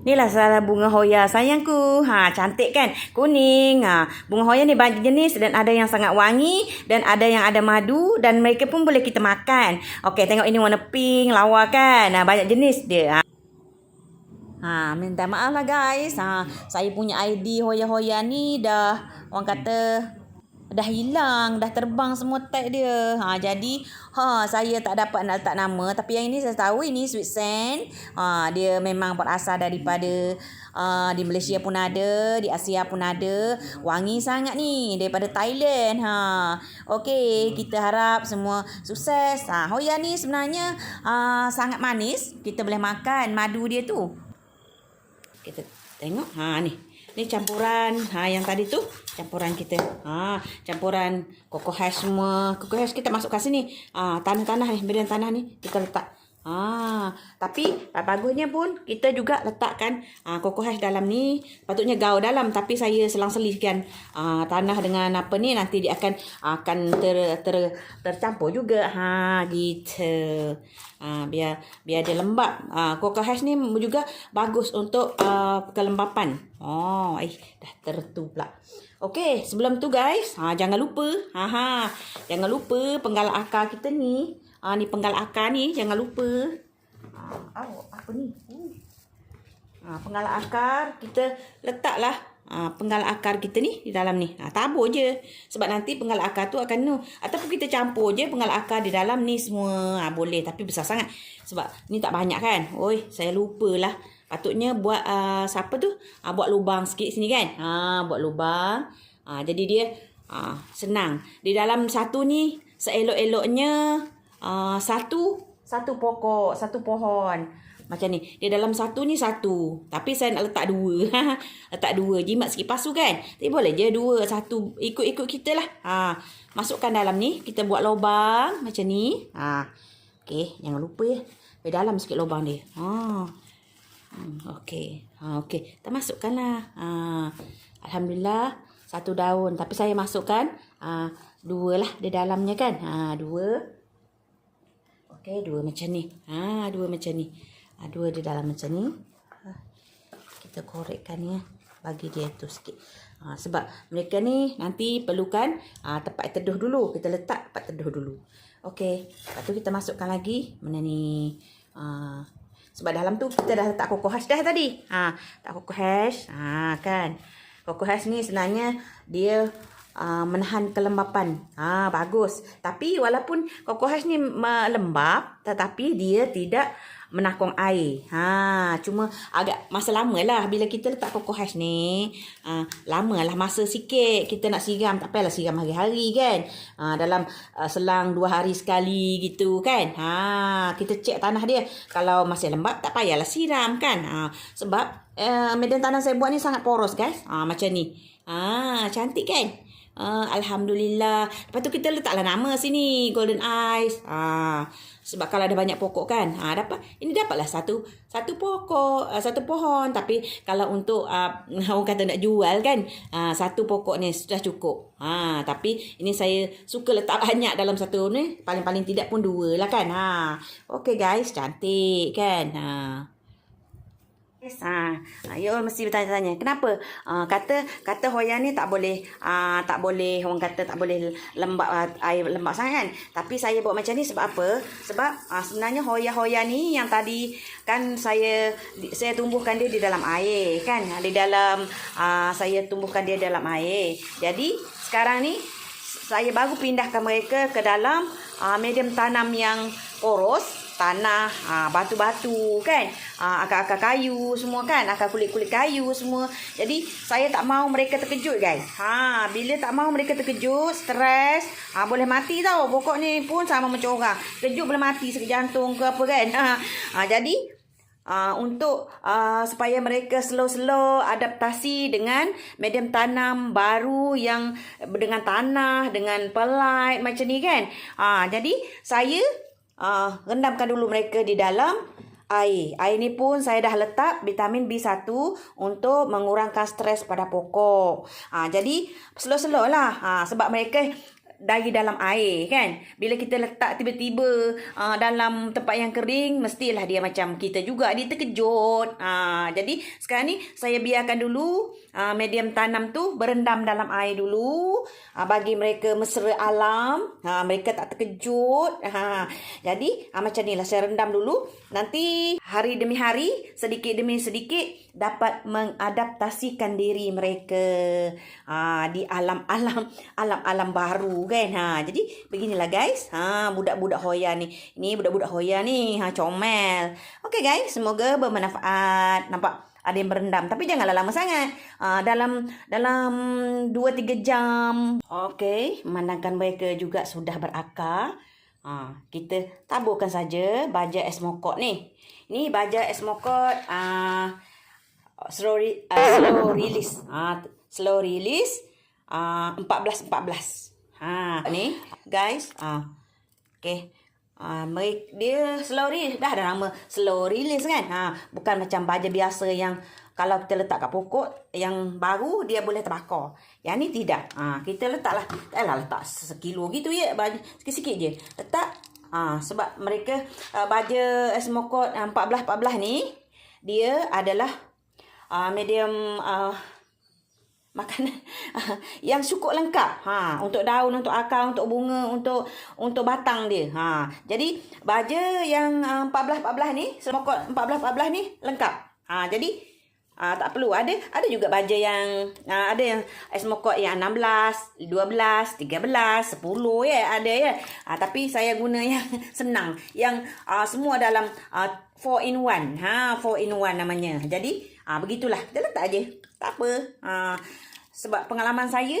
Inilah salah bunga hoya sayangku. Ha, cantik kan? Kuning. Ha, bunga hoya ni banyak jenis dan ada yang sangat wangi dan ada yang ada madu dan mereka pun boleh kita makan. Okey, tengok ini warna pink, lawa kan? Ha, banyak jenis dia. Ha. Ha, minta maaf lah guys. Ha, saya punya ID hoya-hoya ni dah orang kata dah hilang, dah terbang semua tag dia. Ha jadi ha saya tak dapat nak letak nama tapi yang ini saya tahu ini sweet sand. Ha dia memang berasal daripada uh, di Malaysia pun ada, di Asia pun ada. Wangi sangat ni daripada Thailand. Ha. Okey, kita harap semua sukses. Ha Hoya ni sebenarnya uh, sangat manis. Kita boleh makan madu dia tu. Kita tengok. Ha ni. Ni campuran ha yang tadi tu campuran kita. Ha campuran cocoa hash semua. Cocoa hash kita masukkan sini. Ha tanah-tanah ni, berian tanah ni kita letak. Ha tapi bagusnya pun kita juga letakkan ha cocoa hash dalam ni. Patutnya gau dalam tapi saya selang-selihkan ha tanah dengan apa ni nanti dia akan akan ter, ter tercampur juga. Ha gitu. Ha, biar biar dia lembap. Ha, cocoa hash ni juga bagus untuk uh, kelembapan. Oh, eh dah tertu pula. Okey, sebelum tu guys, ha, jangan lupa. Ha, ha, jangan lupa penggal akar kita ni. Ha, ni penggal akar ni, jangan lupa. Ha, oh, apa ni? Uh. Ha, penggal akar kita letaklah ha, penggal akar kita ni di dalam ni. Ha, tabur je. Sebab nanti penggal akar tu akan nu. Ataupun kita campur je penggal akar di dalam ni semua. Ha, boleh. Tapi besar sangat. Sebab ni tak banyak kan. Oi, saya lupalah. Patutnya buat uh, siapa tu? Ha, buat lubang sikit sini kan. Ha, buat lubang. Ha, jadi dia ha, senang. Di dalam satu ni seelok-eloknya uh, satu satu pokok, satu pohon. Macam ni. Dia dalam satu ni satu. Tapi saya nak letak dua. letak dua. Jimat sikit pasu kan. Tapi boleh je dua. Satu. Ikut-ikut kita lah. Ha. Masukkan dalam ni. Kita buat lubang. Macam ni. Ha. Okay. Jangan lupa ya. Pergi dalam sikit lubang dia. Ha. Hmm, okay. Ha, okay. Kita masukkan lah. Ha. Alhamdulillah. Satu daun. Tapi saya masukkan. Ha. Dua lah. Di dalamnya kan. Ha. Dua. Okay. Dua macam ni. Ha. Dua macam ni. Ha, dua di dalam macam ni. Ha, kita korekkan ya. Bagi dia tu sikit. Ha, sebab mereka ni nanti perlukan ha, tempat teduh dulu. Kita letak tempat teduh dulu. Okey. Lepas tu kita masukkan lagi. Mana ni? Ha, sebab dalam tu kita dah letak cocoa hash dah tadi. Ha, tak cocoa hash. Ha, kan? Cocoa hash ni sebenarnya dia uh, menahan kelembapan. Ha, bagus. Tapi walaupun cocoa hash ni lembab, tetapi dia tidak menakung air. Ha, cuma agak masa lama lah bila kita letak cocoa hash ni. Ha, lama lah masa sikit kita nak siram. Tak payahlah siram hari-hari kan. Ha, dalam uh, selang dua hari sekali gitu kan. Ha, kita cek tanah dia. Kalau masih lembab tak payahlah siram kan. Ha, sebab uh, medan tanah saya buat ni sangat poros guys. Ha, macam ni. Ha, cantik kan? Uh, Alhamdulillah. Lepas tu kita letaklah nama sini. Golden Eyes. Uh, sebab kalau ada banyak pokok kan. Uh, dapat Ini dapatlah satu satu pokok. Uh, satu pohon. Tapi kalau untuk uh, orang kata nak jual kan. Uh, satu pokok ni sudah cukup. Uh, tapi ini saya suka letak banyak dalam satu ni. Paling-paling tidak pun dua lah kan. Uh, okay guys. Cantik kan. Uh. Yes, ha. ha mesti bertanya-tanya. Kenapa? Uh, kata kata hoya ni tak boleh uh, tak boleh orang kata tak boleh lembab air lembab sangat kan. Tapi saya buat macam ni sebab apa? Sebab uh, sebenarnya hoya-hoya ni yang tadi kan saya saya tumbuhkan dia di dalam air kan. Di dalam uh, saya tumbuhkan dia dalam air. Jadi sekarang ni saya baru pindahkan mereka ke dalam uh, medium tanam yang poros tanah, ha, batu-batu kan, ha, akar-akar kayu semua kan, akar kulit-kulit kayu semua. Jadi saya tak mau mereka terkejut guys. Ha, bila tak mau mereka terkejut, stres, ha, boleh mati tau. Pokok ni pun sama macam orang. Kejut boleh mati sakit jantung ke apa kan. Ha, ha, jadi Uh, untuk uh, supaya mereka slow-slow adaptasi dengan medium tanam baru yang dengan tanah dengan pelite macam ni kan. Uh, jadi saya uh, rendamkan dulu mereka di dalam air. Air ni pun saya dah letak vitamin B1 untuk mengurangkan stres pada pokok. Ha, jadi slow-slow lah. Ha, sebab mereka dari dalam air kan. Bila kita letak tiba-tiba uh, dalam tempat yang kering, mestilah dia macam kita juga. Dia terkejut. Uh, jadi sekarang ni saya biarkan dulu uh, medium tanam tu berendam dalam air dulu. Uh, bagi mereka mesra alam. Uh, mereka tak terkejut. Uh, jadi uh, macam ni lah saya rendam dulu. Nanti hari demi hari, sedikit demi sedikit dapat mengadaptasikan diri mereka uh, di alam-alam alam-alam baru kan? Ha jadi beginilah guys. Ha budak-budak hoya ni. Ni budak-budak hoya ni ha comel. Okey guys semoga bermanfaat. Nampak? Ada yang berendam. Tapi janganlah lama sangat. Uh, dalam dalam 2 3 jam. Okey memandangkan mereka juga sudah berakar. Uh, kita taburkan saja baja es mokok ni. Ni baja es mokok uh, slow, re, uh, slow release. Uh, slow release uh, 14 14 Ha, ni guys. Ha. Okey. Ha, dia slow release. Dah ada nama slow release kan? Ha, bukan macam baja biasa yang kalau kita letak kat pokok yang baru dia boleh terbakar. Yang ni tidak. Ha, kita letaklah. Taklah letak sekilo gitu ya. Sikit-sikit je. Letak. Ha, sebab mereka uh, baja smokot uh, 14-14 ni dia adalah uh, medium uh, makanan yang cukup lengkap. Ha untuk daun untuk akar untuk bunga untuk untuk batang dia. Ha jadi baja yang uh, 14 14 ni semokot 14 14 ni lengkap. Ha jadi uh, tak perlu. Ada ada juga baja yang uh, ada yang semokot yang 16 12 13 10 ya ada ya. Ha, tapi saya guna yang senang yang uh, semua dalam uh, 4 in 1 ha 4 in 1 namanya. Jadi uh, begitulah. Kita letak aje. Tak apa. Ha, sebab pengalaman saya,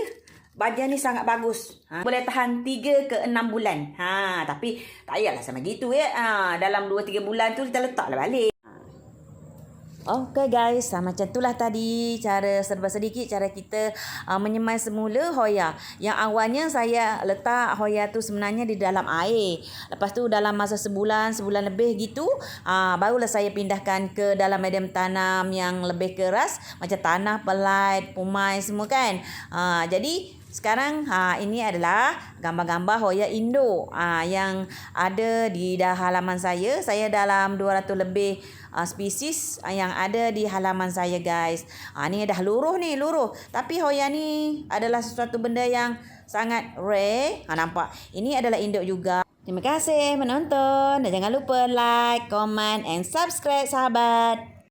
baja ni sangat bagus. Ha, boleh tahan 3 ke 6 bulan. Ha, tapi tak payahlah sama gitu ya. Ha, dalam 2-3 bulan tu kita letaklah balik. Okay guys, uh, macam itulah tadi cara serba sedikit cara kita uh, menyemai semula hoya. Yang awalnya saya letak hoya tu sebenarnya di dalam air. Lepas tu dalam masa sebulan, sebulan lebih gitu, uh, barulah saya pindahkan ke dalam medium tanam yang lebih keras macam tanah, pelait, pumai semua kan. Uh, jadi sekarang ha ini adalah gambar-gambar hoya Indo ha, yang ada di dah halaman saya. Saya dalam 200 lebih uh, spesies uh, yang ada di halaman saya guys. Ha ni dah luruh ni, luruh. Tapi hoya ni adalah sesuatu benda yang sangat rare. Ha nampak. Ini adalah induk juga. Terima kasih menonton dan jangan lupa like, comment and subscribe sahabat.